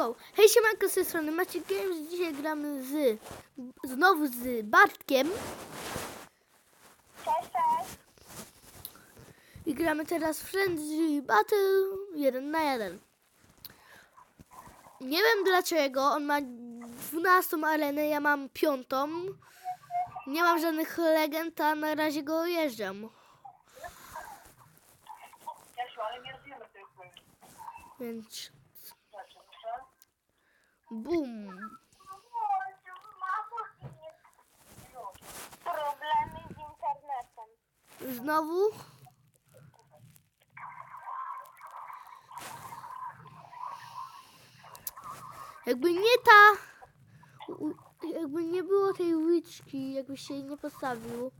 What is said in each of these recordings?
go! Hej, siemanko z tej strony Maciek Games. Dzisiaj gramy z... Znowu z Bartkiem. Cześć, cześć. I gramy teraz w Friendly Battle 1 na 1. Nie wiem dlaczego, on ma 12 arenę, ja mam piątą. Nie mam żadnych legend, a na razie go jeżdżam. Jasiu, ale nie rozumiem tych Więc. Bum. Problemy z internetem. Znowu. Jakby nie ta. Jakby nie było tej łyczki, jakby się jej nie postawił,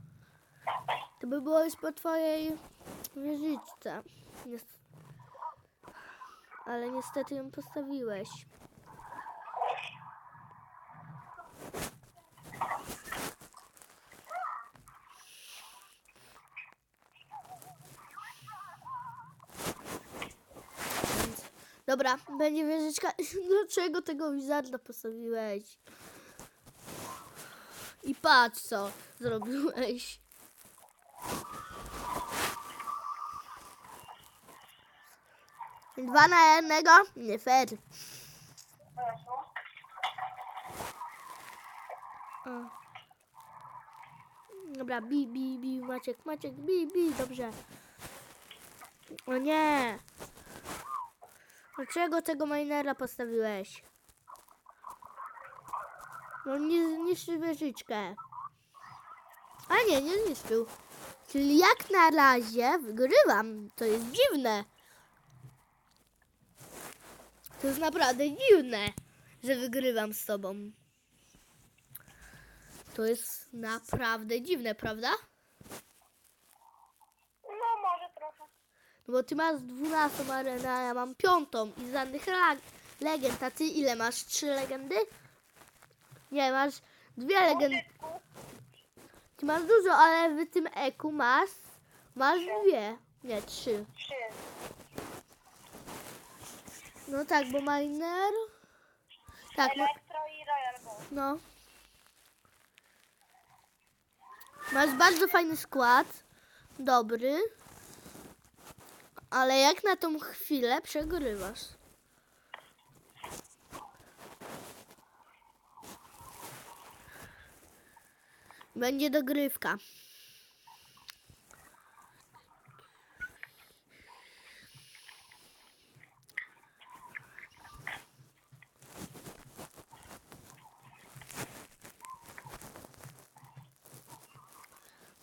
to by było już po twojej wieżyczce. Ale niestety ją postawiłeś. Więc- Dobra, będzie wieżyczka. Dlaczego tego wizarda postawiłeś? I patrz co zrobiłeś. Dwa na jednego? Nie fair. Dobra, bi, bi, bi, Maciek, Maciek, bi, bi, dobrze. O nie. Dlaczego tego minera postawiłeś? No nie zniszczy wieżyczkę. A nie, nie zniszczył. Czyli jak na razie wygrywam. To jest dziwne. To jest naprawdę dziwne, że wygrywam z tobą. To jest naprawdę dziwne, prawda? No może trochę. No bo ty masz 12 arenę, a ja mam piątą i żadnych lag- legend. A ty ile masz? Trzy legendy? Nie, masz dwie legendy. Ty masz dużo, ale w tym eku masz, masz dwie. Nie, trzy. Trzy. No tak, bo miner... Tak, Elektro i Royal Gold. no. Masz bardzo fajny skład. Dobry. Ale jak na tą chwilę przegrywasz. Będzie dogrywka.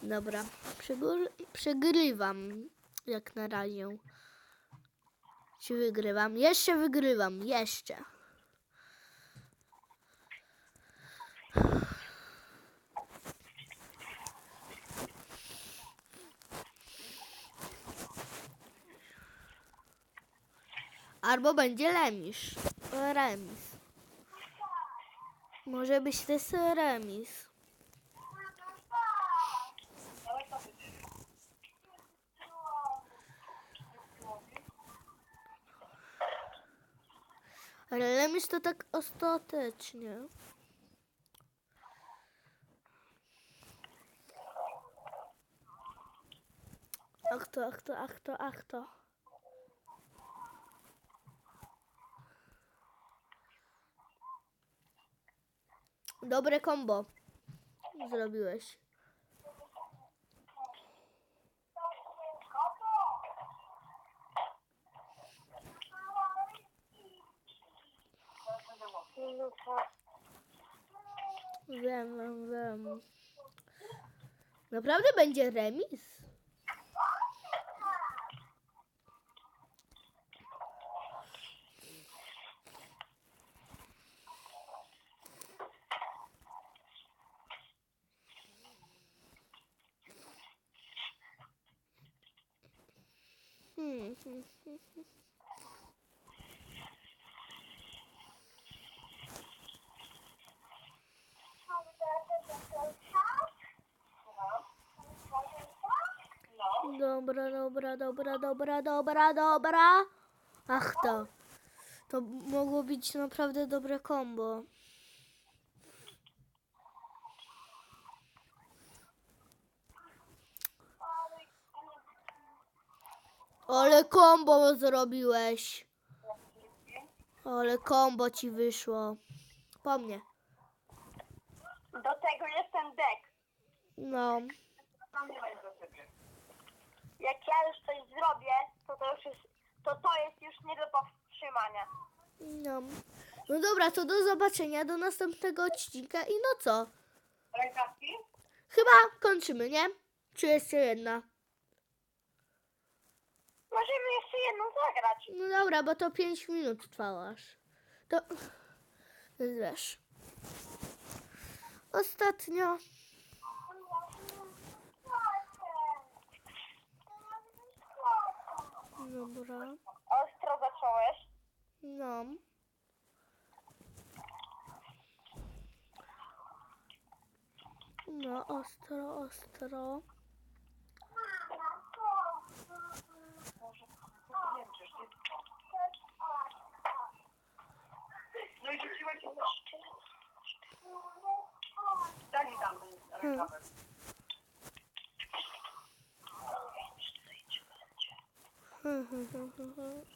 Dobra, Przegry przegrywam jak na razie. Czy wygrywam? Jeszcze wygrywam, jeszcze. Albo będzie lemisz. Remis. Może być też remis. Dawaj to być. Ale remis to tak ostatecznie. Ach to, ach to, ach to, ach to. Dobre kombo zrobiłeś. Wiem, wiem. Naprawdę będzie remis? Hmm. Dobra, dobra, dobra, dobra, dobra, dobra. Ach to. To mogło być naprawdę dobre kombo. Ale kombo zrobiłeś. Ale kombo ci wyszło. Po mnie. Do tego jest ten dek. No. Jak ja już coś zrobię, to to już jest, to to jest już nie do powstrzymania. No. No dobra, to do zobaczenia do następnego odcinka i no co? Rękawki? Chyba kończymy, nie? Czy jeszcze jedna? Możemy jeszcze jedną zagrać. No dobra, bo to 5 minut trwało aż. To... Wiesz. Ostatnio... Dobra. Ostro zacząłeś. No. No, ostro, ostro. No i. Daj mi tam rękawek.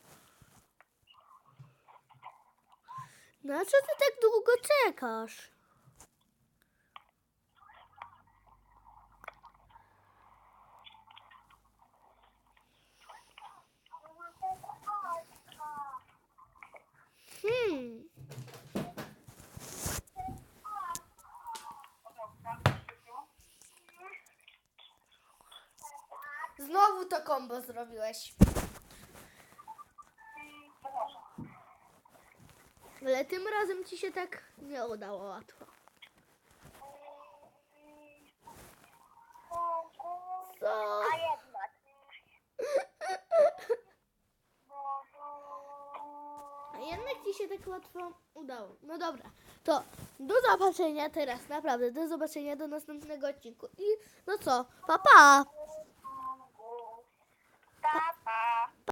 No co ty tak długo czekasz? Hmm. Znowu to kombo zrobiłeś. Ale tym razem ci się tak nie udało łatwo. Co? A jednak. Ci się tak łatwo udało. No dobra, to do zobaczenia teraz, naprawdę, do zobaczenia do następnego odcinku. I no co, pa pa! Pa, pa.